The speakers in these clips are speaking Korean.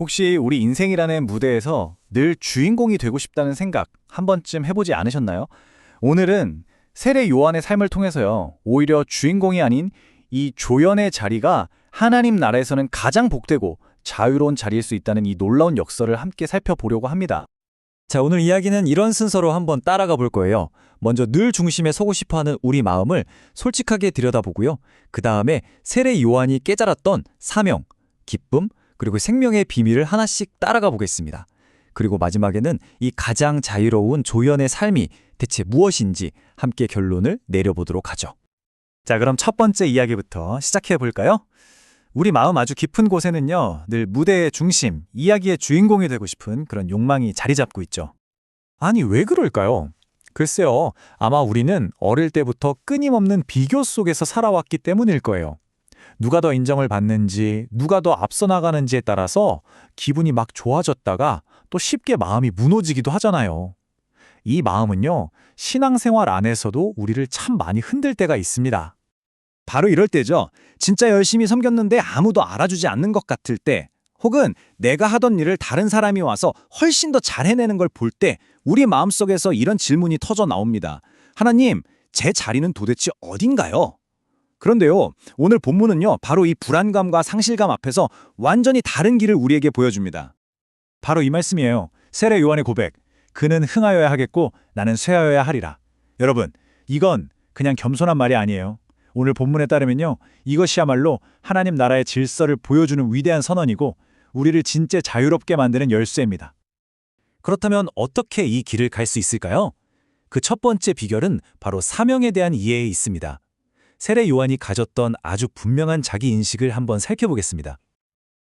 혹시 우리 인생이라는 무대에서 늘 주인공이 되고 싶다는 생각 한 번쯤 해보지 않으셨나요? 오늘은 세례 요한의 삶을 통해서요, 오히려 주인공이 아닌 이 조연의 자리가 하나님 나라에서는 가장 복되고 자유로운 자리일 수 있다는 이 놀라운 역설을 함께 살펴보려고 합니다. 자, 오늘 이야기는 이런 순서로 한번 따라가 볼 거예요. 먼저 늘 중심에 서고 싶어 하는 우리 마음을 솔직하게 들여다보고요. 그 다음에 세례 요한이 깨달았던 사명, 기쁨, 그리고 생명의 비밀을 하나씩 따라가 보겠습니다. 그리고 마지막에는 이 가장 자유로운 조연의 삶이 대체 무엇인지 함께 결론을 내려보도록 하죠. 자, 그럼 첫 번째 이야기부터 시작해 볼까요? 우리 마음 아주 깊은 곳에는요, 늘 무대의 중심, 이야기의 주인공이 되고 싶은 그런 욕망이 자리 잡고 있죠. 아니, 왜 그럴까요? 글쎄요, 아마 우리는 어릴 때부터 끊임없는 비교 속에서 살아왔기 때문일 거예요. 누가 더 인정을 받는지, 누가 더 앞서 나가는지에 따라서 기분이 막 좋아졌다가 또 쉽게 마음이 무너지기도 하잖아요. 이 마음은요, 신앙생활 안에서도 우리를 참 많이 흔들 때가 있습니다. 바로 이럴 때죠. 진짜 열심히 섬겼는데 아무도 알아주지 않는 것 같을 때, 혹은 내가 하던 일을 다른 사람이 와서 훨씬 더 잘 해내는 걸 볼 때, 우리 마음속에서 이런 질문이 터져 나옵니다. 하나님, 제 자리는 도대체 어딘가요? 그런데요, 오늘 본문은요, 바로 이 불안감과 상실감 앞에서 완전히 다른 길을 우리에게 보여줍니다. 바로 이 말씀이에요. 세례 요한의 고백. 그는 흥하여야 하겠고 나는 쇠하여야 하리라. 여러분, 이건 그냥 겸손한 말이 아니에요. 오늘 본문에 따르면요. 이것이야말로 하나님 나라의 질서를 보여주는 위대한 선언이고 우리를 진짜 자유롭게 만드는 열쇠입니다. 그렇다면 어떻게 이 길을 갈 수 있을까요? 그 첫 번째 비결은 바로 사명에 대한 이해에 있습니다. 세례 요한이 가졌던 아주 분명한 자기 인식을 한번 살펴보겠습니다.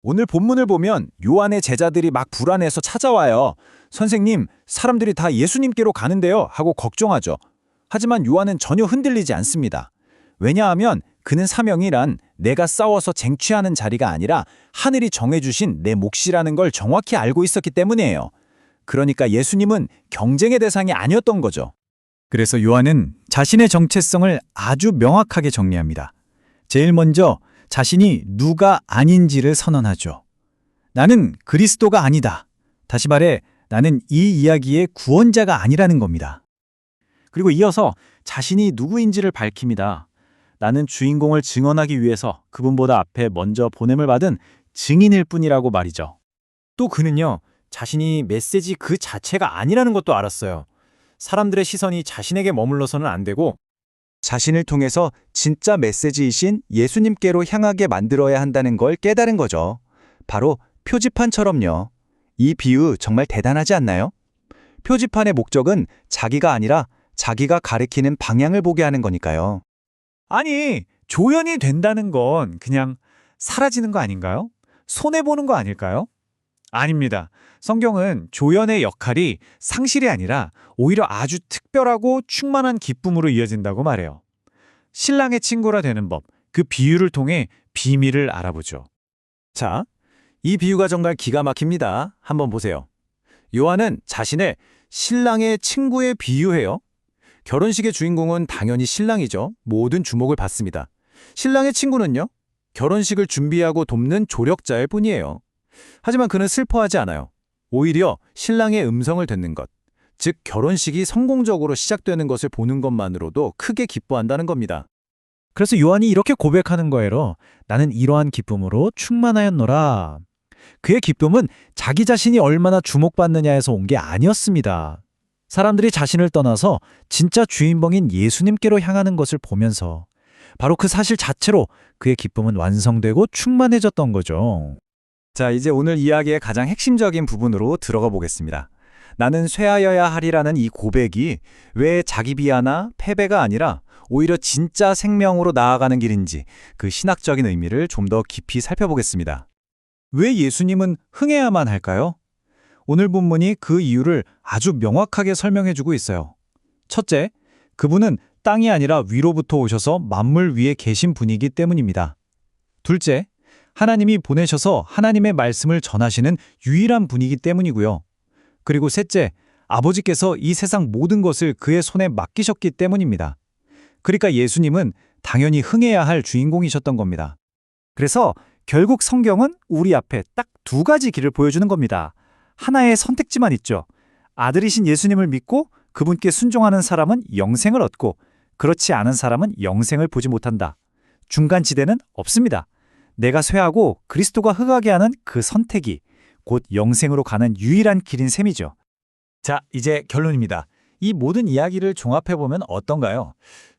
오늘 본문을 보면 요한의 제자들이 막 불안해서 찾아와요. 선생님, 사람들이 다 예수님께로 가는데요. 하고 걱정하죠. 하지만 요한은 전혀 흔들리지 않습니다. 왜냐하면 그는 사명이란 내가 싸워서 쟁취하는 자리가 아니라 하늘이 정해주신 내 몫이라는 걸 정확히 알고 있었기 때문이에요. 그러니까 예수님은 경쟁의 대상이 아니었던 거죠. 그래서 요한은 자신의 정체성을 아주 명확하게 정리합니다. 제일 먼저 자신이 누가 아닌지를 선언하죠. 나는 그리스도가 아니다. 다시 말해, 나는 이 이야기의 구원자가 아니라는 겁니다. 그리고 이어서 자신이 누구인지를 밝힙니다. 나는 주인공을 증언하기 위해서 그분보다 앞에 먼저 보냄을 받은 증인일 뿐이라고 말이죠. 또 그는요, 자신이 메시지 그 자체가 아니라는 것도 알았어요. 사람들의 시선이 자신에게 머물러서는 안 되고 자신을 통해서 진짜 메시지이신 예수님께로 향하게 만들어야 한다는 걸 깨달은 거죠. 바로 표지판처럼요. 이 비유 정말 대단하지 않나요? 표지판의 목적은 자기가 아니라 자기가 가리키는 방향을 보게 하는 거니까요. 아니, 조연이 된다는 건 그냥 사라지는 거 아닌가요? 손해보는 거 아닐까요? 아닙니다. 성경은 조연의 역할이 상실이 아니라 오히려 아주 특별하고 충만한 기쁨으로 이어진다고 말해요. 신랑의 친구라 되는 법, 그 비유를 통해 비밀을 알아보죠. 자, 이 비유가 정말 기가 막힙니다. 한번 보세요. 요한은 자신을 신랑의 친구에 비유해요. 결혼식의 주인공은 당연히 신랑이죠. 모든 주목을 받습니다. 신랑의 친구는요? 결혼식을 준비하고 돕는 조력자일 뿐이에요. 하지만 그는 슬퍼하지 않아요. 오히려 신랑의 음성을 듣는 것, 즉 결혼식이 성공적으로 시작되는 것을 보는 것만으로도 크게 기뻐한다는 겁니다. 그래서 요한이 이렇게 고백하는 거예요. 나는 이러한 기쁨으로 충만하였노라. 그의 기쁨은 자기 자신이 얼마나 주목받느냐에서 온 게 아니었습니다. 사람들이 자신을 떠나서 진짜 주인공인 예수님께로 향하는 것을 보면서 바로 그 사실 자체로 그의 기쁨은 완성되고 충만해졌던 거죠. 자, 이제 오늘 이야기의 가장 핵심적인 부분으로 들어가 보겠습니다. 나는 쇠하여야 하리라는 이 고백이 왜 자기 비하나 패배가 아니라 오히려 진짜 생명으로 나아가는 길인지 그 신학적인 의미를 좀 더 깊이 살펴보겠습니다. 왜 예수님은 흥해야만 할까요? 오늘 본문이 그 이유를 아주 명확하게 설명해주고 있어요. 첫째, 그분은 땅이 아니라 위로부터 오셔서 만물 위에 계신 분이기 때문입니다. 둘째, 하나님이 보내셔서 하나님의 말씀을 전하시는 유일한 분이기 때문이고요. 그리고 셋째, 아버지께서 이 세상 모든 것을 그의 손에 맡기셨기 때문입니다. 그러니까 예수님은 당연히 흥해야 할 주인공이셨던 겁니다. 그래서 결국 성경은 우리 앞에 딱 두 가지 길을 보여주는 겁니다. 하나의 선택지만 있죠. 아들이신 예수님을 믿고 그분께 순종하는 사람은 영생을 얻고 그렇지 않은 사람은 영생을 보지 못한다. 중간 지대는 없습니다. 내가 쇠하고 그리스도가 흑하게 하는 그 선택이 곧 영생으로 가는 유일한 길인 셈이죠. 자, 이제 결론입니다. 이 모든 이야기를 종합해보면 어떤가요?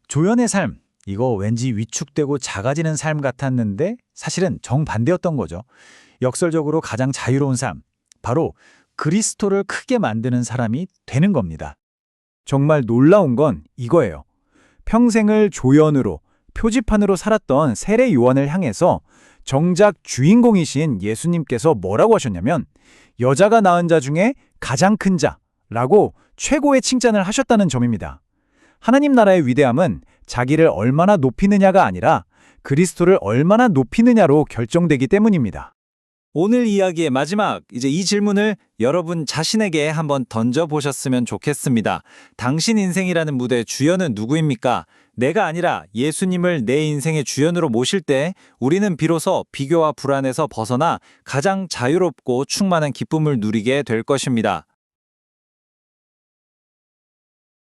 조연의 삶, 이거 왠지 위축되고 작아지는 삶 같았는데 사실은 정반대였던 거죠. 역설적으로 가장 자유로운 삶, 바로 그리스도를 크게 만드는 사람이 되는 겁니다. 정말 놀라운 건 이거예요. 평생을 조연으로, 표지판으로 살았던 세례 요한을 향해서 정작 주인공이신 예수님께서 뭐라고 하셨냐면 여자가 낳은 자 중에 가장 큰 자라고 최고의 칭찬을 하셨다는 점입니다. 하나님 나라의 위대함은 자기를 얼마나 높이느냐가 아니라 그리스도를 얼마나 높이느냐로 결정되기 때문입니다. 오늘 이야기의 마지막, 이제 이 질문을 여러분 자신에게 한번 던져보셨으면 좋겠습니다. 당신 인생이라는 무대의 주연은 누구입니까? 내가 아니라 예수님을 내 인생의 주연으로 모실 때 우리는 비로소 비교와 불안에서 벗어나 가장 자유롭고 충만한 기쁨을 누리게 될 것입니다.